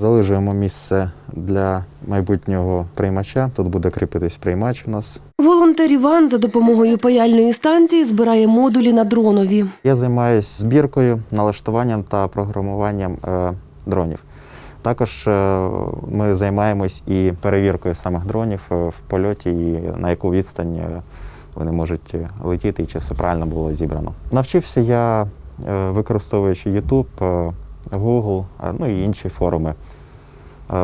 Залежуємо місце для майбутнього приймача. Тут буде кріпитись приймач у нас. Волонтер Іван за допомогою паяльної станції збирає модулі на дронові. Я займаюся збіркою, налаштуванням та програмуванням е, дронів. Також е, ми займаємось і перевіркою самих дронів е, в польоті, і на яку відстань вони можуть летіти, і чи все правильно було зібрано. Навчився я, використовуючи YouTube, Google, ну і інші форуми.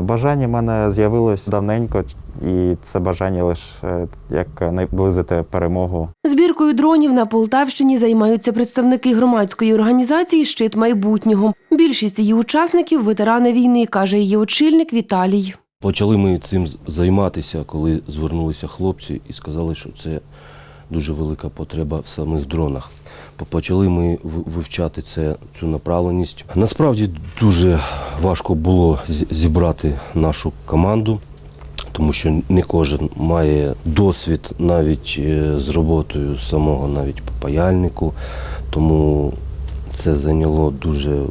Бажання в мене з'явилось давненько, і це бажання лише е, як наблизити перемогу Збіркою дронів на Полтавщині займаються представники громадської організації Щит майбутнього. Більшість її учасників ветерани війни, каже її очільник Віталій. Почали ми цим займатися, коли звернулися хлопці і сказали, що це дуже велика потреба в самих дронах. Почали ми вивчати це, цю направленість. Насправді дуже важко було зібрати нашу команду, тому що не кожен має досвід навіть е, з роботою самого навіть паяльнику. Тому це зайняло дуже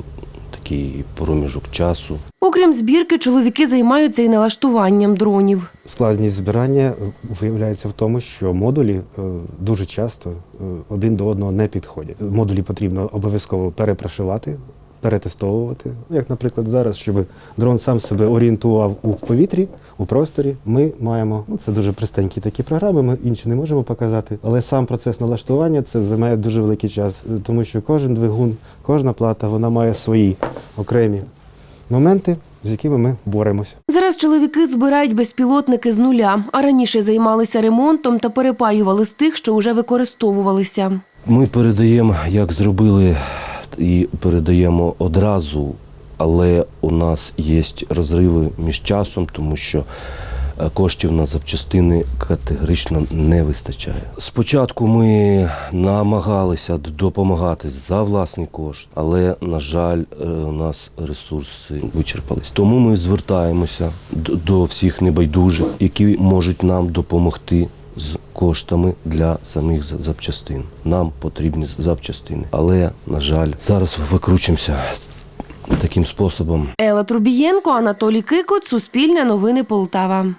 такий проміжок часу. Окрім збірки, чоловіки займаються і налаштуванням дронів. Складність збирання виявляється в тому, що модулі е, дуже часто е, один до одного не підходять. Модулі потрібно обов'язково перепрошивати, перетестовувати. Як, наприклад, зараз, щоб дрон сам себе орієнтував у повітрі, у просторі, ми маємо ну це дуже простенькі такі програми. Ми інші не можемо показати, але сам процес налаштування це займає дуже великий час, тому що кожен двигун, кожна плата, вона має свої окремі моменти, з якими ми боремося. Зараз чоловіки збирають безпілотники з нуля, а раніше займалися ремонтом та перепаювали з тих, що вже використовувалися. Ми передаємо, як зробили, і передаємо одразу, але у нас є розриви між часом, тому що е, коштів на запчастини категорично не вистачає. Спочатку ми намагалися допомагати за власний кошт, але, на жаль, е, у нас ресурси вичерпались. Тому ми звертаємося до всіх небайдужих, які можуть нам допомогти з коштами для самих запчастин. Нам потрібні запчастини. Але, на жаль, зараз викручимося таким способом. Ела Трубієнко, Анатолій Кикот, Суспільне новини Полтава.